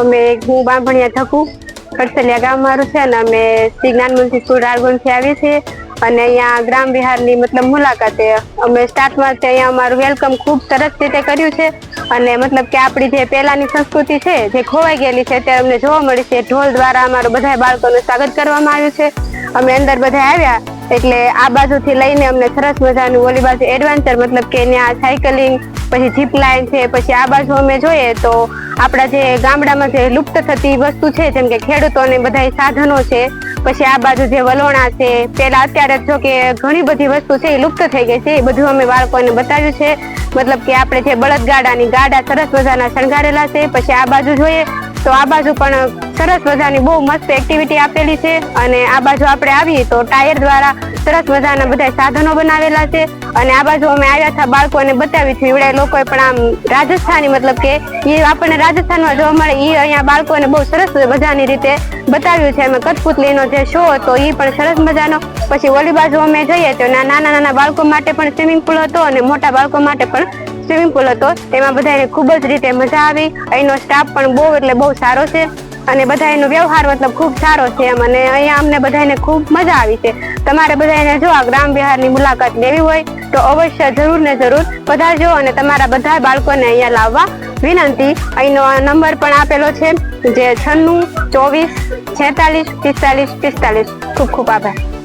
અમે હું બાંભણિયા થકું. કડસલિયા ગામ મારું છે અને અમે શ્રી જ્ઞાનમંત્રી સ્કૂલ રાળગુણથી આવીએ છીએ. અને અહીંયા ગ્રામ વિહારની મતલબ મુલાકાતે અમે સ્ટાર્ટમાં તે અહીંયા અમારું વેલકમ ખૂબ સરસ રીતે કર્યું છે. અને મતલબ કે આપણી જે પહેલાંની સંસ્કૃતિ છે, જે ખોવાઈ ગયેલી છે તે અમને જોવા મળી છે. ઢોલ દ્વારા અમારું બધા બાળકોનું સ્વાગત કરવામાં આવ્યું છે. અમે અંદર બધા આવ્યા. એટલે આ બાજુથી લઈને અમને સરસ મજાનું ઓલી બાજુ એડવેન્ચર મતલબ કે ત્યાં સાયકલિંગ પછી જીપ લાઇન છે, પછી આ બાજુ અમે જોઈએ તો આપણા જે ગામડામાં જે લુપ્ત થતી વસ્તુ છે, જેમ કે ખેડૂતોને બધા સાધનો છે પછી આ બાજુ જે વલોણા છે, પેલા અત્યારે જો કે ઘણી બધી વસ્તુ છે એ લુપ્ત થઈ ગઈ છે, એ બધું અમે બાળકોને બતાવ્યું છે. મતલબ કે આપણે જે બળદગાડાની ગાડા સરસ મજાના શણગારેલા છે, પછી આ બાજુ જોઈએ તો આ બાજુ પણ સરસ મજાની બહુ મસ્ત એક્ટિવિટી આપેલી છે અને આ બાજુ આપણે આવીએ તો ટાયર દ્વારા સરસ મજાના બધા સાધનો બનાવેલા છે. અને આ બાજુ અમે આવ્યા હતા બાળકોને બતાવી છે. એવડે લોકોએ પણ આમ રાજસ્થાની મતલબ કે એ આપણને રાજસ્થાનમાં જોવા મળે એ અહીંયા બાળકોને બહુ સરસ મજાની રીતે બતાવ્યું છે. અમે કઠપુતલીનો જે શો હતો એ પણ સરસ મજાનો. પછી ઓલી બાજુ અમે જઈએ તો નાના નાના બાળકો માટે પણ સ્વિમિંગ પુલ હતો અને મોટા બાળકો માટે પણ સ્વિમિંગ પુલ હતો. તેમાં બધાને ખૂબ જ રીતે મજા આવી. અહીંનો સ્ટાફ પણ બહુ એટલે બહુ સારો છે. અને બધા એનો વ્યવહાર મતલબ ખૂબ સારો છે એમ. અને અહીંયા અમને બધાને ખૂબ મજા આવી છે. તમારે બધાને જો આ ગ્રામ વિહારની મુલાકાત લેવી હોય, તો અવશ્ય જરૂર ને જરૂર પધારજો અને તમારા બધા બાળકોને અહીંયા લાવવા વિનંતી. અહીંનો નંબર પણ આપેલો છે, જે છન્નું ચોવીસ છેતાલીસ પિસ્તાલીસ પિસ્તાલીસ. ખૂબ ખૂબ આભાર.